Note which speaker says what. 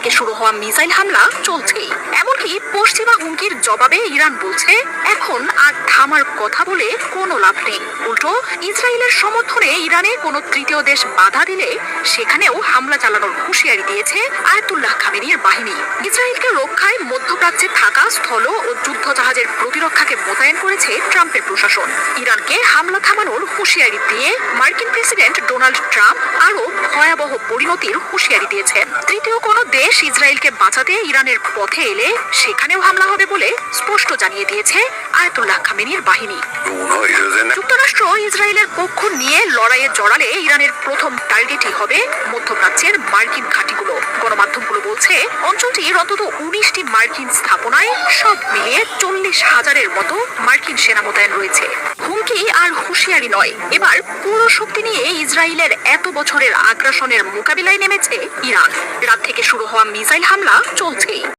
Speaker 1: থেকে শুরু হওয়া মিসাইল হামলা চলছেই। এমনকি পশ্চিমা হুমকির জবাবে ইরান বলছে, এখন আর থামার কথা বলে কোনো লাভ নেই। উল্টো, ইসরায়েলের সমর্থনে ইরানে কোনো তৃতীয় দেশ বাধা দিলে সেখানেও হামলা চালানোর হুঁশিয়ারি দিয়েছে আয়াতুল্লাহ খামেনির বাহিনী। ইসরায়েলকে রক্ষায় মধ্যপ্রাচ্যে থাকা স্থল ও যুদ্ধ জাহাজের প্রতিরক্ষাকে মোতায়েন করেছে ট্রাম্পের প্রশাসন। ইরানকে হামলা থামানোর হুঁশিয়ারি দিয়ে মার্কিন প্রেসিডেন্ট ডোনাল্ড ট্রাম্প আরও ভয়াবহ পরিণতির হুঁশিয়ারি দিয়েছেন তৃতীয় কোনো দেশ ইসরায়েলকে বাঁচাতে ইরানের পথে এলে সেখানেও হামলা হবে বলে স্পষ্ট জানিয়ে দিয়েছে আয়াতুল্লাহ খামেনির বাহিনী। যুক্তরাষ্ট্র ইসরায়েলের পক্ষ নিয়ে লড়াইয়ে জড়ালে ইরানের প্রথম টার্গেটই হবে মধ্যপ্রাচ্যের মার্কিন ঘাঁটিগুলো। গণমাধ্যমগুলো বলছে অঞ্চলটির অন্তত উনিশটি মার্কিন স্থাপনায় সব মিলিয়ে চল্লিশ হাজারের মতো মার্কিন সেনা মোতায়েন রয়েছে। হুঁশিয়ারি নয় এবার পুরো শক্তি নিয়ে ইসরায়েলের এত বছরের আগ্রাসনের মোকাবিলায় নেমেছে ইরান। রাত থেকে শুরু হওয়া মিসাইল হামলা চলছেই।